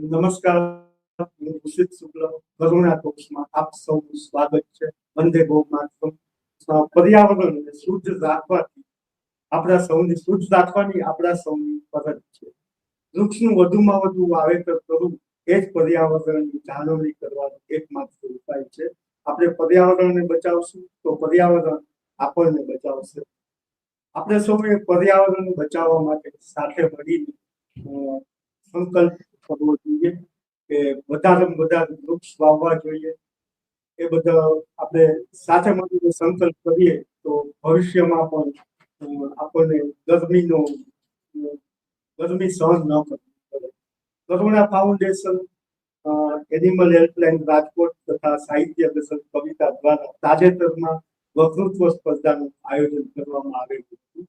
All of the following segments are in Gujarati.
નમસ્કાર. હું ઋષિત શુક્લ કરુણા ટોક્સમાં આપ સૌનું સ્વાગત છે. વંદે ગૌ માતરમ અ, પર્યાવરણને શુદ્ધ રાખવાથી આપણા સૌને શુદ્ધ રાખવાની આપણા સૌની ફરજ છે. વૃક્ષનું વધુમાં વધુ વાવેતર કરવું એ જ પર્યાવરણની જાળવણી કરવાનો એકમાત્ર ઉપાય છે. આપણે પર્યાવરણને બચાવશું તો પર્યાવરણ આપણને બચાવશે. આપણે સૌએ પર્યાવરણ બચાવવા માટે સાથે મળીને સંકલ્પ કરવો જોઈએ, કે વધારે બધા વૃક્ષ વાવવા જોઈએ. એ બધા આપણે સાથે મળીને સંકલ્પ કરીએ તો ભવિષ્યમાં પણ આપણને ગરમીનો, ગરમી સહન ન કરવી પડે. Karuna foundation animal helpline Rajkot તથા સાહિત્ય દર્શન કવિતા દ્વારા તાજેતરમાં વક્તૃત્વ સ્પર્ધાનું આયોજન કરવામાં આવેલું હતું.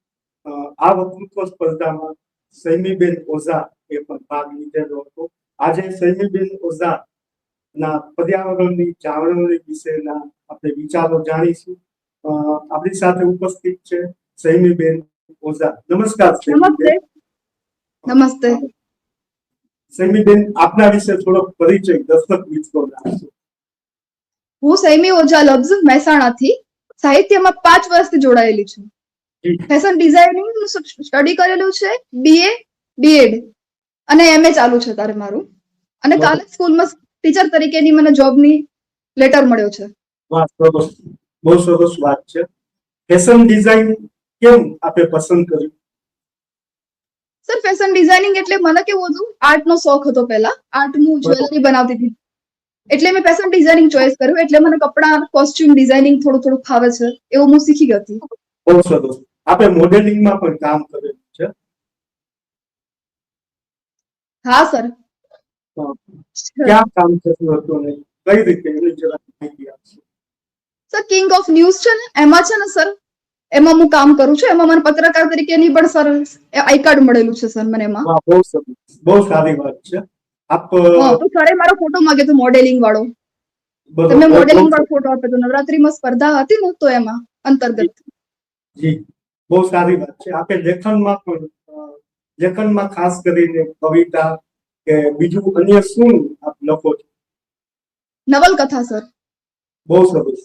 આ વકૃત્વ સ્પર્ધામાં સૈમીબેન ઓઝા એ પણ ભાગ લીધેલો હતો. આજે સૈમીબેન ઓઝા ના પર્યાવરણની જાળવણી વિશેના આપણે વિચારો જાણીશું. આપણી સાથે ઉપસ્થિત છે સૈમીબેન ઓઝા. નમસ્કાર નમસ્તે. સૈમીબેન આપના વિશે થોડોક પરિચય દર્શક મિત્રો હું સૈમી ઓઝા લબ્ઝ મહેસાણાથી સાહિત્યમાં પાંચ વર્ષથી જોડાયેલી છું. ફેશન ડિઝાઇનિંગનું સ્ટડી કરેલું છે બીએ બીએડ અને એમએ ચાલુ છે તારે મારું. અને કાલે સ્કૂલમાં ટીચર તરીકેની મને જોબની લેટર મળ્યો છે. બહુ સરસ વાત છે. ફેશન ડિઝાઇન કેમ આપે પસંદ કર્યું? સર ફેશન ડિઝાઇનિંગ એટલે મને કેવું હતું આર્ટ નો શોખ હતો પહેલા. આર્ટનું જ્વેલરી બનાવતી હતી. એટલે મેં ફેશન ડિઝાઇનિંગ ચોઈસ કર્યું. એટલે મને કપડાં કોસ્ટ્યુમ ડિઝાઇનિંગ થોડું થોડું ફાવે છે. એવું હું શીખી ગઈ હતી. બહુ સરસ. આપે મોડેલિંગમાં પણ કામ કરેલું છે. હા સર. ક્યાં કામ થતું હતું ને કઈ રીતે એની જરા માહિતી આપશો? સર કિંગ ઓફ ન્યૂઝ છે ને? એમાં છે ને સર એમાં હું કામ કરું છું. એમાં મને પત્રકાર તરીકેની પણ સર આઈ કાર્ડ મળેલું છે સર મને એમાં. બહુ બહુ સારી વાત છે. આપ તો સરે મારો ફોટો માંગ્યો તો મોડેલિંગ વાળો. બરોબર, તો મેં બહુ- મોડેલિંગ વાળો ફોટો આપ્યો તો નવરાત્રીમાં સ્પર્ધા હતી ને તો એમાં અંતર્ગત. જી. બહુ સારી વાત છે. આપે લેખનમાં પણ લેખનમાં ખાસ કરીને કવિતા કે બીજું અન્ય શું આપ લખો છો? નવલકથા સર. બહુ સરસ.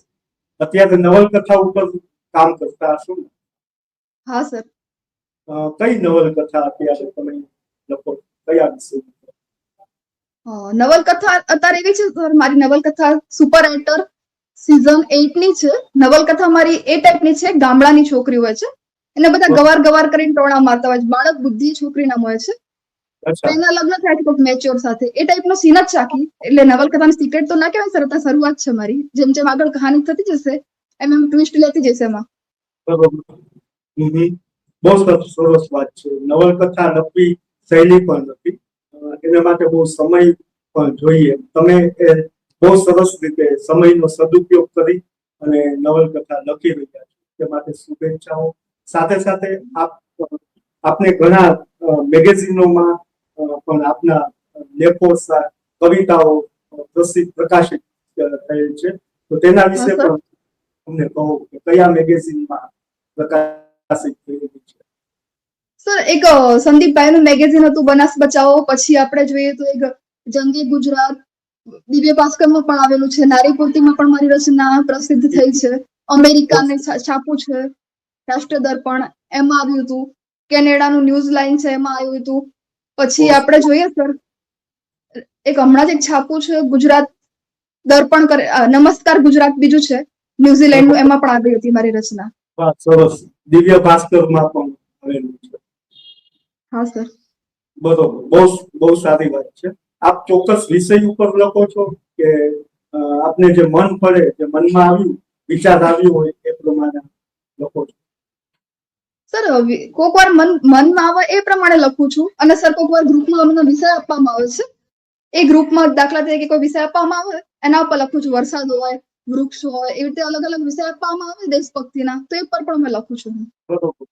અત્યારે નવલકથા ઉપર કામ કરતા હશો ને? હા સર. કઈ નવલકથા અત્યારે તમે લખો? કયા વિશે નવલકથા અત્યારે એવી છે સર મારી નવલકથા સુપર એટર સિઝન એઇટની છે. નવલકથા મારી એ ટાઈપની છે ગામડાની છોકરી હોય છે. એને બધા ગવાર ગવાર કરીને ટોણા મારતા હોય છે. બાળક બુદ્ધિ છોકરી નામ હોય છે. એના લગ્ન થાય છે કોઈક મેચ્યોર સાથે. એ ટાઈપનો સીન જ ચાકી એટલે નવલકથાની સિક્રેટ તો ના કહેવાય સર અત્યારે શરૂઆત છે મારી. જેમ જેમ આગળ કહાની થતી જશે એમ એમ ટ્વિસ્ટ લેતી જશે એમાં. બહુ સરસ સરસ વાત છે. નવલકથા લખવી શૈલી પણ નથી એના માટે બહુ સમય પણ જોઈએ. તમે એ બહુ સરસ રીતે સમયનો સદુપયોગ કરી અને નવલકથા લખી રહ્યા છો. તે માટે શુભેચ્છાઓ. સાથે સાથે આપ આપને ઘણા મેગેઝિનોમાં પણ આપના લેખો કવિતાઓ પ્રસિદ્ધ પ્રકાશિત થયેલ છે. તો તેના વિશે. પણ અમને કહો કે કયા મેગેઝિનમાં પ્રકાશિત થયેલી છે. સર એક સંદીપભાઈનું મેગેઝિન હતું બનાસ બચાવો. પછી આપણે જોઈએ તો એક જંગી ગુજરાત દિવ્ય ભાસ્કરમાં પણ આવેલું છે. નારી પૂર્તિમાં પણ મારી રચના પ્રસિદ્ધ થઈ છે. અમેરિકાને ને છાપું છે. રાષ્ટ્ર દર્પણ એમાં આવ્યું હતું. કેનેડાનું ન્યૂઝ લાઈન છે એમાં આવ્યું હતું. પછી આપણે જોઈએ સર એક હમણાં જ એક છાપું છે ગુજરાત દર્પણ કરે નમસ્કાર ગુજરાત બીજું છે. ન્યુઝીલેન્ડનું એમાં પણ આવી હતી મારી રચના. સરસ. દિવ્ય ભાસ્કરમાં પણ આવેલું છે. હા સર. બરોબર. બહુ બહુ સારી વાત છે. આપ ચોક્કસ વિષય ઉપર લખો છો કે આપને જે મન પડે જે મનમાં આવ્યું વિચાર આવ્યું હોય એ પ્રમાણે લખો છો. સર કોક વાર મન, મનમાં આવે એ પ્રમાણે લખું છું. અને સર કોક વાર ગ્રુપમાં અમને વિષય આપવામાં આવે છે. એ ગ્રુપમાં દાખલા તરીકે કોઈ વિષય આપવામાં આવે, એના ઉપર લખું છું, વરસાદ હોય, વૃક્ષ હોય, એવી રીતે અલગ અલગ વિષય આપવામાં આવે દેશભક્તિના, તો એ પર પણ મેં લખું છું.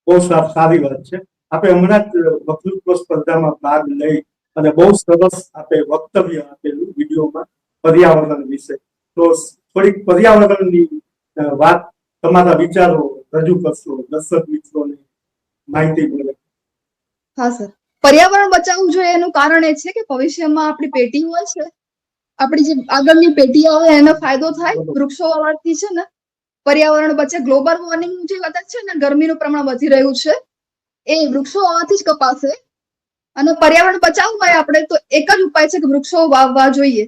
બહુ સારી વાત છે. આપે હમણાં જ વક્તૃત્વ સ્પર્ધામાં ભાગ લઈ અને બહુ સરસ આપે વક્તવ્ય આપેલું વિડીયોમાં પર્યાવરણ વિશે. તો થોડીક પર્યાવરણની વાત, તમારા વિચારો રજૂ કરશો, દર્શક મિત્રોને માહિતી મળે. હા સર. પર્યાવરણ બચાવવું જોઈએ એનું કારણ એ છે કે ભવિષ્યમાં આપણી પેટી હોય છે આપણી જે આગળની પેટી આવે એનો ફાયદો થાય વૃક્ષો વાવવાથી છે ને પર્યાવરણ બચે. ગ્લોબલ વોર્મિંગ જે વાત છે ને ગરમીનું પ્રમાણ વધી રહ્યું છે એ વૃક્ષો વાવવાથી જ કપાશે. અને પર્યાવરણ બચાવવું હોય આપણે તો એક જ ઉપાય છે કે વૃક્ષો વાવવા જોઈએ.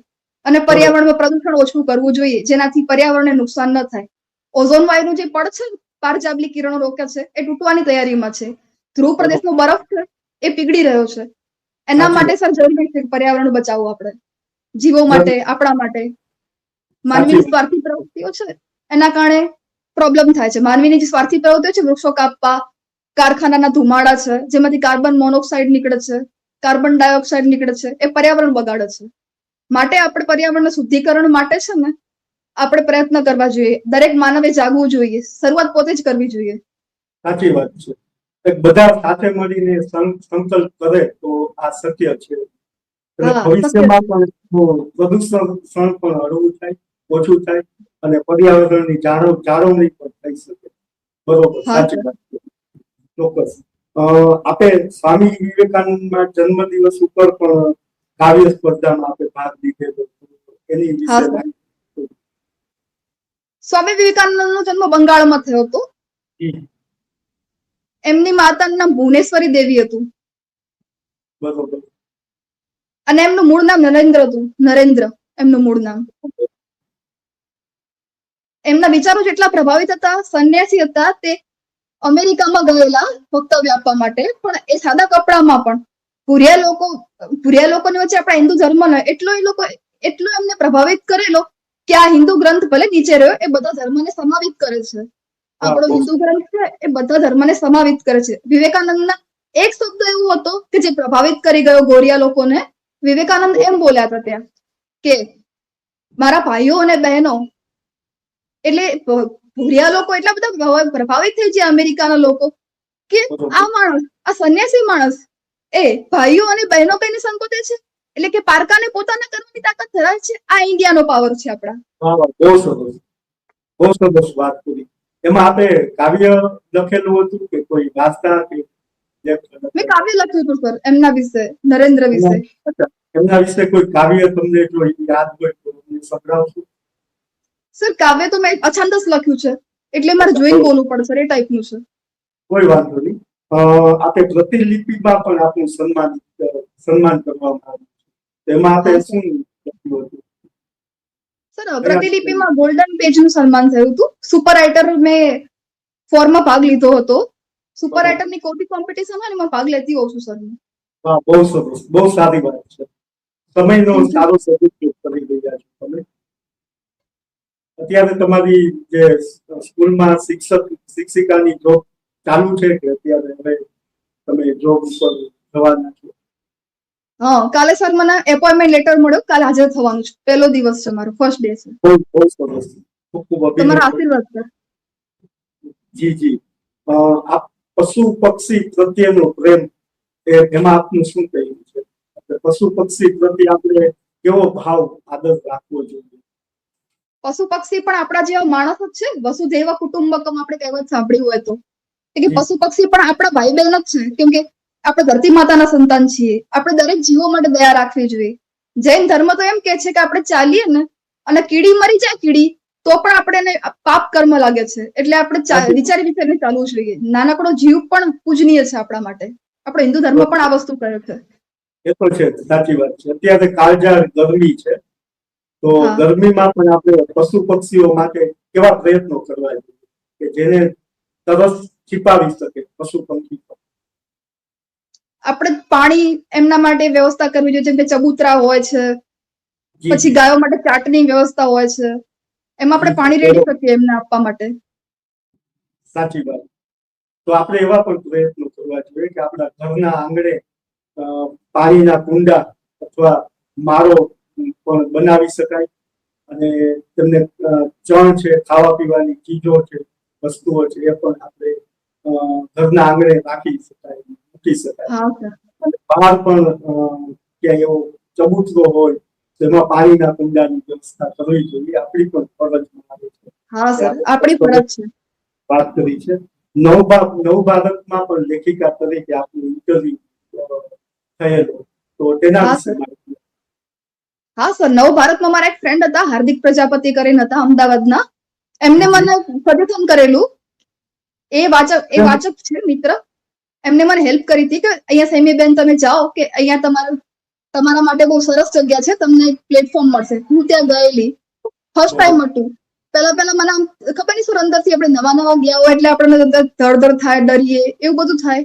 અને પર્યાવરણમાં પ્રદૂષણ ઓછું કરવું જોઈએ જેનાથી પર્યાવરણને નુકસાન ન થાય. ઓઝોન વાયુનું જે પડ છે ને, પારજાબલી કિરણો રોકે છે એ તૂટવાની તૈયારીમાં છે. ધ્રુવ પ્રદેશનો બરફ છે એ પીગળી રહ્યો છે. એના માટે સર જરૂરી છે પર્યાવરણ બચાવવું આપણે. જીવો માટે આપણા માટે. માનવીની સ્વાર્થી પ્રવૃત્તિઓ છે એના કારણે પ્રોબ્લેમ થાય છે. માનવીની જે સ્વાર્થી પ્રવૃત્તિઓ છે વૃક્ષો કાપવા કારખાનાના ધુમાડા છે જેમાંથી કાર્બન મોનોક્સાઇડ નીકળે છે કાર્બન ડાયોક્સાઇડ નીકળે છે એ પર્યાવરણ બગાડે છે. માટે આપણે પર્યાવરણના શુદ્ધિકરણ માટે છે ને આપણે પ્રયત્ન કરવા જોઈએ. દરેક માનવે જાગવું જોઈએ. શરૂઆત પોતે જ કરવી જોઈએ. સાચી વાત છે. બધા સાથે મળીને સંકલ્પ કરે તો આ સત્ય છે. ભવિષ્યમાં પણ પ્રદૂષણ પણ હળવું થાય ઓછું થાય અને પર્યાવરણની જાળવ જાળવણી પણ થઈ શકે. બરોબર સાચી વાત છે. ચોક્કસ. અ, આપે સ્વામી વિવેકાનંદના જન્મદિવસ ઉપર પણ કાવ્ય સ્પર્ધામાં આપે ભાગ લીધેલો એની વિશે સ્વામી વિવેકાનંદનો જન્મ બંગાળમાં થયો હતો. એમની માતાનું નામ ભુવનેશ્વરી દેવી હતું. અને એમનું મૂળ નામ નરેન્દ્ર હતું. નરેન્દ્ર એમનું મૂળ નામ. એમના વિચારો જેટલા પ્રભાવિત હતા સંન્યાસી હતા તે અમેરિકામાં ગયેલા વક્તવ્ય આપવા માટે પણ એ સાદા કપડામાં પણ. ભૂરિયા લોકો ભૂરિયા લોકોની વચ્ચે આપણા હિન્દુ ધર્મનો એટલો એ લોકો એટલો એમને પ્રભાવિત કરેલો કે આ હિન્દુ ગ્રંથ ભલે નીચે રહ્યો એ બધા ધર્મને સમાવિત કરે છે. આપણો હિન્દુ ગ્રંથ છે એ બધા ધર્મને સમાવિત કરે છે. વિવેકાનંદના એક શબ્દ એવો હતો કે જે પ્રભાવિત કરી ગયો ગોરિયા લોકોને. વિવેકાનંદ એમ બોલ્યા હતા ત્યાં કે મારા ભાઈઓ અને બહેનો એટલે ભૂરિયા લોકો એટલા બધા પ્રભાવિત થઈ છે અમેરિકાના લોકો કે આ માણસ આ સંન્યાસી માણસ એ ભાઈઓ અને બહેનો કઈને સંકોચે છે? એટલે કે પારકાને પોતાના કરવાની તાકાત ધરાવે છે? આ ઇન્ડિયાનો પાવર છે આપણા. બહુ સરસ. બહુ સરસ વાત કરી. એમાં આપણે કાવ્ય લખેલું હતું કે કોઈ વાર્તા કે મેં કાવ્ય લખ્યું હતું સર એમના વિશે નરેન્દ્ર વિશે. એમના વિશે કોઈ કાવ્ય તમને જો યાદ હોય તો અમને સંભળાવશો સર કાવ્ય તો મેં અછાંદસ લખ્યું છે એટલે મારે જોઈને બોલવું પડશે એ ટાઈપનું છે. કોઈ વાંધો નહીં. આપણે પ્રતિલિપિમાં પણ આપણું સન્માન સન્માન કરવામાં આવ્યું એમાં સર. શું સર પ્રતિલિપિમાં ગોલ્ડન પેજનું સન્માન થયું હતું. સુપર રાઇટર મેં ફોર્મમાં ભાગ લીધો હતો. સુપર રાઇટરની કોપી કોમ્પિટિશન હોય ને એમાં ભાગ લેતી હોઉં છું સર હા. બહુ સરસ બહુ સારી વાત છે. સમયનો સારો સદુપયોગ કરી રહ્યા છો તમે. અત્યારે તમારી જે સ્કૂલમાં શિક્ષક શિક્ષિકાની જોબ ચાલુ છે કે અત્યારે હવે તમે જોબ ઉપર જવાના છો? હા કાલે સર મને એપોઇન્ટમેન્ટ લેટર મળ્યો. કાલે હાજર થવાનું છે. પહેલો દિવસ છે મારો ફર્સ્ટ ડે છે. તમારા આશીર્વાદ સર. જી જી. આપ પશુ પક્ષી પ્રત્યેનો પ્રેમ એમાં આપનું શું કહેવું છે? પશુ પક્ષી પ્રત્યે આપણે કેવો ભાવ આદર રાખવો જોઈએ? પશુ પક્ષી પણ આપણા જેવા માણસ જ છે. વસુધૈવ કુટુંબકમ આપણે કહેવત સાંભળ્યું હોય તો. કે પશુ પક્ષી પણ આપણા ભાઈ બહેન જ છે. કેમ કે આપણે ધરતી માતાના સંતાન છીએ. આપણે દરેક જીવો માટે દયા રાખવી જોઈએ. જૈન ધર્મ તો એમ કે છે કે આપણે ચાલીએ ને અને કીડી મરી જાય કીડી તો પણ આપણે એને પાપ કર્મ લાગે છે. એટલે આપણે વિચારી વિચારીને ચાલવું જોઈએ. નાનકડો જીવ પણ પૂજનીય છે આપણા માટે. આપણો હિન્દુ ધર્મ પણ આ વસ્તુ કહે છે. એ તો છે સાચી વાત છે. અત્યારે કાળજાળ ગરમી છે. તો. ગરમીમાં પણ આપણે પશુ પક્ષીઓ માટે કેવા પ્રયત્નો કરવા જોઈએ કે જેને તરસ છીપાવી શકે પશુ પક્ષી પર. આપણે પાણી એમના માટે વ્યવસ્થા કરવી જોઈએ જેમ કે ચબૂતરા હોય છે પછી ગાયો માટે ચાટની વ્યવસ્થા હોય છે. એમાં આપણે પાણી રેડી શકીએ એમને આપવા માટે. સાચી વાત. તો આપણે એવા પણ પ્રયત્નો કરવા જોઈએ કે આપણા ઘરના આંગણે પાણીના કુંડા અથવા માળો પણ બનાવી શકાય અને તેમને ચણ છે ખાવા પીવાની ચીજો છે વસ્તુઓ છે એ પણ આપણે ઘરના આંગણે રાખી શકાય. શકાય. અને બહાર પણ ક્યાંય એવો ચબૂતરો હોય તેમાં પાણીના કુંડાની વ્યવસ્થા કરવી જોઈએ. આપણી પણ ફરજમાં આવે છે. હા સર. આપણી ફરજ છે. વાત કરી છે. નવ નવ ભારતમાં પણ લેખિકા તરીકે આપનું ઇન્ટરવ્યુ થયેલો. તો તેના વિશે હા સર. નવ ભારતમાં મારા એક ફ્રેન્ડ હતા હાર્દિક પ્રજાપતિ કરીને હતા અમદાવાદના. એમને મને સજેશન કરેલું. એ વાચક એ વાચક છે મિત્ર. એમને મને હેલ્પ કરી હતી કે અહીંયા સેમીબેન તમે જાઓ કે અહીંયા તમારું તમારા માટે બહુ સરસ જગ્યા છે તમને એક પ્લેટફોર્મ મળશે. હું ત્યાં ગયેલી. ફર્સ્ટ ટાઈમ હતું. પહેલા પહેલા મને આમ ખબર નહીં શું અંદરથી આપણે નવા નવા ગયા હોય એટલે આપણને અંદર ધડધડ થાય ડરીએ એવું બધું થાય.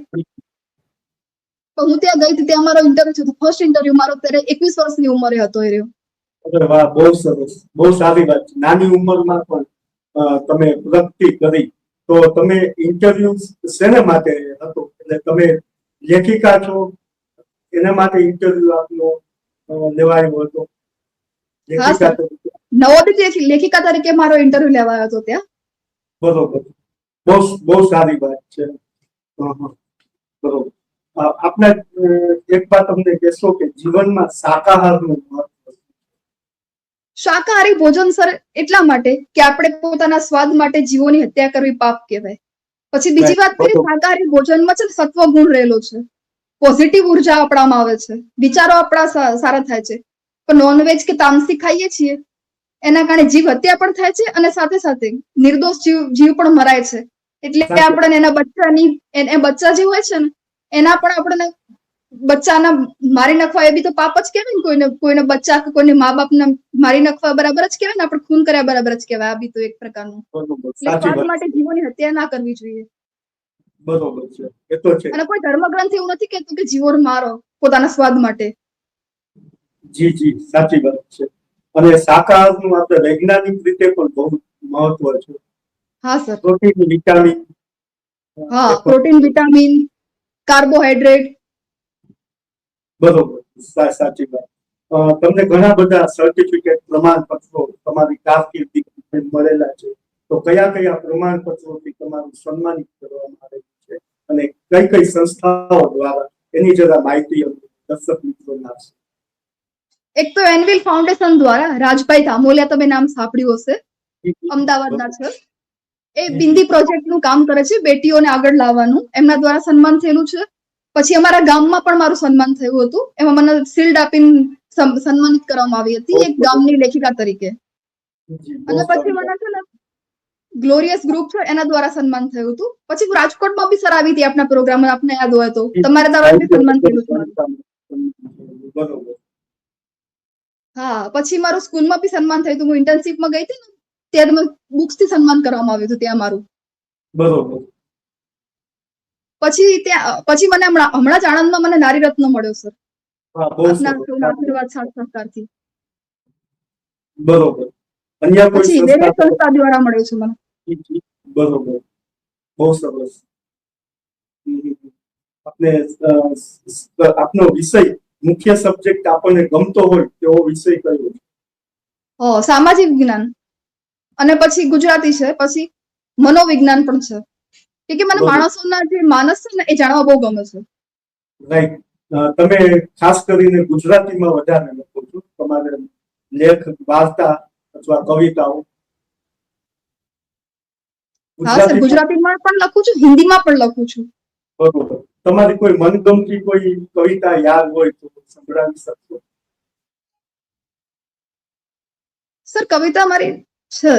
પણ હું ત્યાં ગઈ હતી ત્યાં મારો ઇન્ટરવ્યુ હતો ફર્સ્ટ ઇન્ટરવ્યુ મારો ત્યારે એકવીસ વર્ષની ઉંમરે હતો એ રહ્યો. અરે વાહ બહુ સરસ. બહુ સારી વાત છે. નાની ઉંમરમાં પણ તમે પ્રગતિ કરી. તો તમે ઇન્ટરવ્યુ શેના માટે હતો? એટલે તમે લેખિકા છો એના માટે ઇન્ટરવ્યુ આપનો લેવાયો હતો. લેખિકા. નવોદય લેખિકા તરીકે મારો ઇન્ટરવ્યુ લેવાયો હતો ત્યાં? બરોબર. બહુ બહુ સારી વાત છે. બરોબર. આપને એક વાત તમને કહેશો કે જીવનમાં શાકાહારનું મહત્વ શાકાહારી ભોજન સર એટલા માટે કે આપણે પોતાના સ્વાદ માટે જીવોની હત્યા કરવી પાપ કહેવાય. પછી બીજી વાત કરીએ શાકાહારી ભોજનમાં છે સત્વ ગુણ રહેલો છે. પોઝિટિવ ઊર્જા આપણામાં આવે છે. વિચારો આપણા સારા થાય છે. પણ નોનવેજ કે તામસી ખાઈએ છીએ એના કારણે જીવ હત્યા પણ થાય છે અને સાથે સાથે નિર્દોષ જીવ જીવ પણ મરાય છે. એટલે. આપણને એના બચ્ચાની એ બચ્ચા જે હોય છે ને એના પણ આપણને બચ્ચાના મારી નાખવા એ બી તો પાપ જ કહેવાય ને કોઈને કોઈને બચ્ચા કે કોઈને મા બાપને મારી નાખવા બરાબર જ કહેવાય ને આપણે ખૂન કર્યા બરાબર જ કહેવાય આ બી તો એક પ્રકારનું. માટે જીવોની હત્યા ના કરવી જોઈએ. બરોબર છે એ તો છે. અને કોઈ ધર્મગ્રંથ એવું નથી કહેતું કે જીવોને મારો પોતાના સ્વાદ માટે. જી જી સાચી વાત છે. અને શાકાહારનું આપણે વૈજ્ઞાનિક રીતે પણ બહુ મહત્વ છે. હા સર. Protein vitamin. હા પ્રોટીન વિટામિન કાર્બોહાઈડ્રેટ બરોબર. સાચી વાત. તમને ઘણા બધા સર્ટિફિકેટ પ્રમાણપત્રો તમારી કારકિર્દી મળેલા છે. તો કયા કયા પ્રમાણપત્રોથી તમારું સન્માનિત કરવામાં આવેલું છે? અને કઈ કઈ સંસ્થાઓ દ્વારા એની જરા માહિતી દર્શક મિત્રો આપશે? એક તો એનવિલ ફાઉન્ડેશન દ્વારા રાજભાઈ ધામોલિયા તમે નામ સાંભળ્યું હશે. અમદાવાદના છે. એ બિંદી પ્રોજેક્ટનું કામ કરે છે બેટીઓને આગળ લાવવાનું. એમના દ્વારા સન્માન થયેલું છે. પછી અમારા ગામમાં પણ મારું સન્માન થયું હતું. એમાં મને શિલ્ડ આપીને સન્માનિત કરવામાં આવી હતી એક ગામની લેખિકા તરીકે. અને પછી મને છે ને ગ્લોરિયસ ગ્રુપ છે એના દ્વારા સન્માન થયું હતું. પછી હું રાજકોટમાં બી સર આવી હતી આપના પ્રોગ્રામ આપને યાદ હોય તો. તમારે દ્વારા બી સન્માન થયું હતું. હા પછી મારું સ્કૂલમાં બી સન્માન થયું હતું. હું ઇન્ટર્નશીપમાં ગઈ હતી ને ત્યારે બુક્સથી સન્માન કરવામાં આવ્યું હતું ત્યાં મારું. બરોબર. પછી ત્યાં પછી મને હમણાં હમણાં જ આણંદમાં મને નારી રત્ન મળ્યો સર આશીર્વાદ સાથ સહકારથી. બરોબર. પછી સંસ્થા દ્વારા મળ્યો છે મને. બરોબર. બહુ સરસ. હમ, હમ, હમ. આપને વિષય મુખ્ય સબ્જેક્ટ આપણને ગમતો હોય તેવો વિષય કયો? હ સામાજિક વિજ્ઞાન અને પછી ગુજરાતી છે પછી મનોવિજ્ઞાન પણ છે. કે કે મને. માણસોના જે માનસ છે ને એ જાણવા બહુ ગમે છે. રાઈટ તમે ખાસ કરીને ગુજરાતીમાં વધારે લખો છો. તમારે લેખ વાર્તા અથવા કવિતાઓ. હા સર ગુજરાતીમાં પણ લખું છું હિન્દીમાં પણ લખું છું. બરોબર. તમારી કોઈ મનગમતી કોઈ કવિતા યાદ હોય તો સંભળાવી શકશો? સર કવિતા મારી છે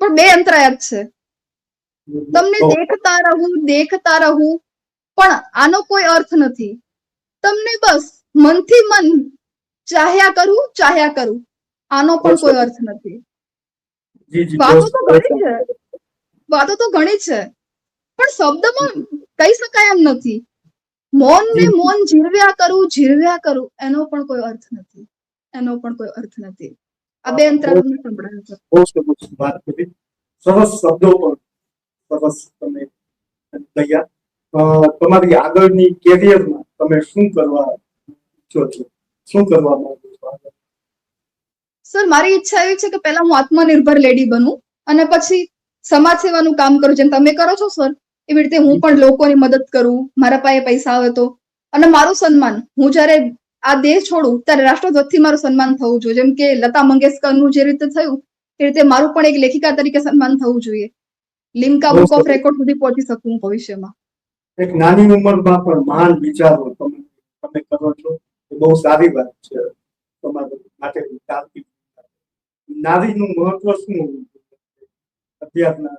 પણ બે અંતરાયાત છે. તમને દેખતા રહું દેખતા રહું પણ આનો કોઈ અર્થ નથી. તમને બસ મનથી મન ચાહ્યા કરું ચાહ્યા કરું. આનો પણ કોઈ અર્થ નથી. વાતો તો ઘણી છે. વાતો તો ઘણી છે. પણ શબ્દમાં કહી શકાય એમ નથી. મૌન ને મૌન જીરવ્યા કરું જીરવ્યા કરું એનો પણ કોઈ અર્થ નથી. એનો પણ કોઈ અર્થ નથી. આ બે અંતરા તમને સંભળાયો છે. સરસ શબ્દો પણ સરસ તમે ગયા તમારી આગળની કેરિયરમાં તમે શું કરવા ઈચ્છો છો? શું કરવા માંગો છો? સર, મારી ઈચ્છા એવી છે કે પહેલા હું આત્મનિર્ભર લેડી બનું અને પછી સમાજ સેવાનું કામ કરું, જેમ તમે કરો છો, સર, એવી રીતે હું પણ લોકોની મદદ કરું, મારા પાસે પૈસા આવે તો. અને મારું સન્માન, હું જ્યારે આ દેશ છોડું, ત્યારે રાષ્ટ્રધ્વજથી મારું સન્માન થવું જોઈએ. જેમ કે લતા મંગેશકરનું જે રીતે થયું, એ રીતે મારું પણ એક લેખિકા તરીકે સન્માન થવું જોઈએ. લિમ્કા બુક ઓફ રેકોર્ડ સુધી પહોંચી શકું હું ભવિષ્યમાં. એક નાની ઉંમરમાં પણ મહાન વિચારો તમે તમે કરો છો એ બહુ સારી વાત છે તમારા માટે કારકિર્દી નારીનું મહત્વ શું અત્યારના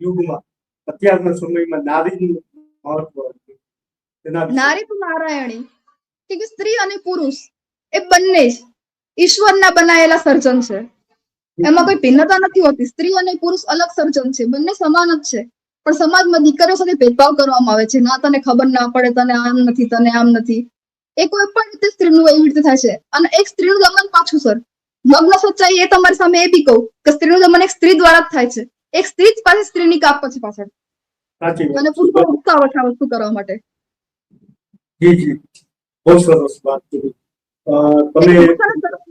યુગમાં અત્યારના સમયમાં નારીનું મહત્વ. નારી તો નારાયણી કે કે સ્ત્રી અને પુરુષ એ બંને જ ઈશ્વરના બનાયેલા સર્જન છે. એમાં કોઈ ભિન્નતા નથી હોતી. સ્ત્રી અને પુરુષ અલગ સર્જન છે. બંને સમાન જ છે. પણ સમાજમાં દીકરીઓ સાથે ભેદભાવ કરવામાં આવે છે. ના તને ખબર ના પડે તને આમ નથી તને આમ નથી. એ કોઈ પણ રીતે સ્ત્રીનું એવી રીતે થાય છે. અને એક સ્ત્રીનું દમન પાછું સર. લગ્ન સચ્ચાઈ એ તમારી સામે એ બી કહું કે સ્ત્રીનું દમન એક સ્ત્રી દ્વારા જ થાય છે. એક સ્ત્રી જ પાછી સ્ત્રીની કાપ પછી પાછળ. અને. પુરુષો ઉત્સાહ આ વસ્તુ કરવા માટે. જી જી. બહુ સરસ વાત કરી તમે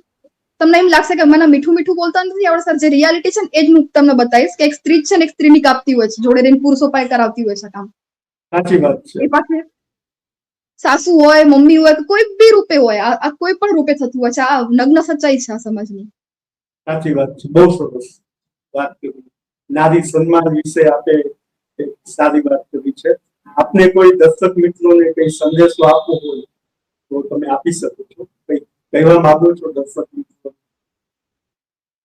તમને એમ લાગશે કે મને મીઠું મીઠું બોલતા નથી આવડે સર જે રિયાલિટી છે ને એ જ હું તમને બતાવીશ કે એક સ્ત્રી છે ને એક સ્ત્રીની કાપતી હોય છે જોડે રહીને પુરુષો પાસે કરાવતી હોય છે કામ. સાચી વાત છે. એ પાસે સાસુ હોય મમ્મી હોય કોઈ બી રૂપે હોય આ કોઈ પણ રૂપે થતું હોય છે આ નગ્ન સચ્ચાઈ છે આ સમાજની. સાચી વાત છે. બહુ સરસ વાત કરી. નારી સન્માન વિશે આપે એક સારી વાત કરી છે. આપને કોઈ દર્શક મિત્રોને કઈ સંદેશો આપવો હોય તો તમે આપી શકો છો.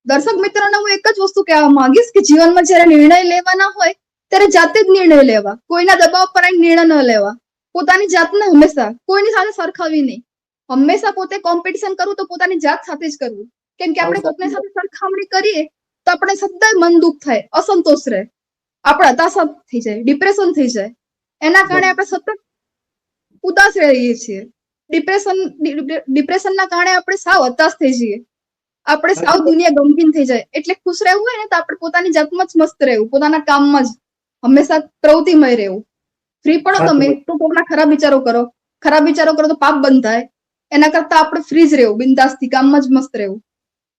દર્શક મિત્રો? હું એક જ વસ્તુ કહેવા માંગીશ કે જીવનમાં જ્યારે નિર્ણય લેવાના હોય, ત્યારે જાતે જ નિર્ણય લેવા. કોઈના દબાવ પર નિર્ણય ન લેવા. પોતાની જાતને હંમેશા, કોઈની સાથે સરખાવી નહીં. હંમેશા પોતે કોમ્પિટિશન કરવું તો પોતાની જાત સાથે જ કરવું. કેમ કે આપણે કોકની સાથે સરખામણી કરીએ, તો આપણે સદાય મન દુઃખ થાય, અસંતોષ રહે. આપણે હતાશા થઈ જાય ડિપ્રેશન થઈ જાય. એના કારણે આપણે સતત ઉદાસ રહીએ છીએ. ડિપ્રેશન ડિપ્રેશનના કારણે આપણે સાવ હતાશ થઈ જઈએ. આપણે સાવ દુનિયા ગમગીન થઈ જાય. એટલે ખુશ રહેવું હોય ને તો આપણે પોતાની જાતમાં જ મસ્ત રહેવું. પોતાના કામમાં જ. હંમેશા પ્રવૃત્તિમય રહેવું. ફ્રી પડો તમે તો કોકના ખરાબ વિચારો કરો. ખરાબ વિચારો કરો તો પાપ બંધ થાય એના કરતા આપણે ફ્રી જ રહેવું. બિંદાસથી કામમાં જ મસ્ત રહેવું.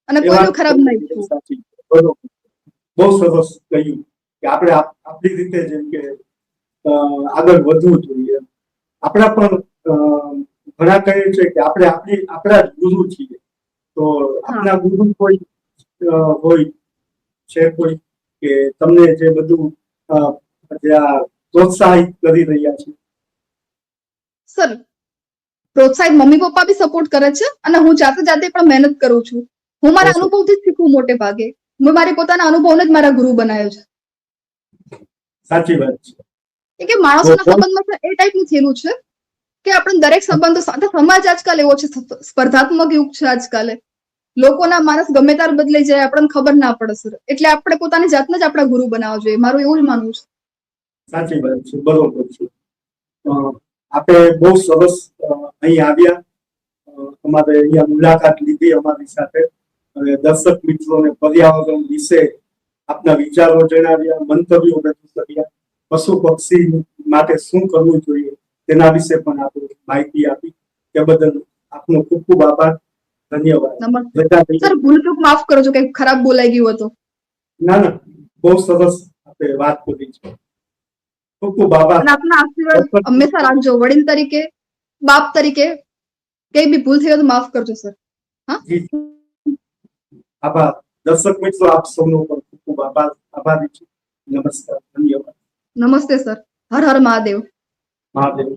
અને કોઈનું ખરાબ નહીં. બહુ સરસ કહ્યું કે આપણે આપણી રીતે જેમ કે આગળ વધવું જોઈએ. આપણા પણ ઘણા કહે છે કે આપણે આપણી આપણા જ ગુરુ છીએ. તો આપણા ગુરુ કોઈ હોય છે કોઈ કે તમને જે બધું જે આ પ્રોત્સાહિત કરી રહ્યા છે? સર પ્રોત્સાહિત મમ્મી પપ્પા બી સપોર્ટ કરે છે અને હું જાતે જાતે પણ મહેનત કરું છું. હું મારા અનુભવથી જ શીખું મોટે ભાગે. મેં મારી પોતાના અનુભવને જ મારા ગુરુ બનાવ્યો છે. સાચી વાત છે. કે માણસોના સંબંધમાં એ ટાઈપનું થયેલું છે. કે આપણે દરેક સંબંધો સાથે સમાજ આજકાલ એવો છે સ્પર્ધાત્મક યુગ છે આજકાલે. લોકોના માણસ ગમે ત્યારે બદલાઈ જાય, આપણને ખબર ના પડે સર. એટલે આપણે પોતાની જાતને જ આપણા ગુરુ બનાવવા જોઈએ. મારું એવું જ માનવું છે. સાચી વાત છે, બરોબર છે. આપણે આપે બહુ સરસ અહીં આવ્યા. અમારે અહીંયા મુલાકાત લીધી અમારી સાથે. અને દર્શક મિત્રોને પર્યાવરણ વિશે આપના વિચારો જણાવ્યા, મંતવ્યો રજૂ કર્યા. પશુ પક્ષી માટે શું કરવું જોઈએ? તેના વિશે પણ આપણે માહિતી આપી. તે બદલ આપનો ખૂબ ખૂબ આભાર. ધન્યવાદ. સર ભૂલ ચૂક માફ કરજો કે ખરાબ બોલાઈ ગયું હતું. ના ના. બહુ સરસ આપણે વાત કરી છે. ખૂબ ખૂબ આભાર. આપના આશીર્વાદ હંમેશા રાખજો. વડીલ તરીકે બાપ તરીકે કઈ બી ભૂલ થઈ હોય તો માફ કરજો સર. હા? આભાર. દર્શક મિત્રો આપ સૌનો પણ ખૂબ ખૂબ આભાર. આભારી છું. નમસ્કાર. ધન્યવાદ. નમસ્તે સર. હર હર મહાદેવ. મહાદેવ.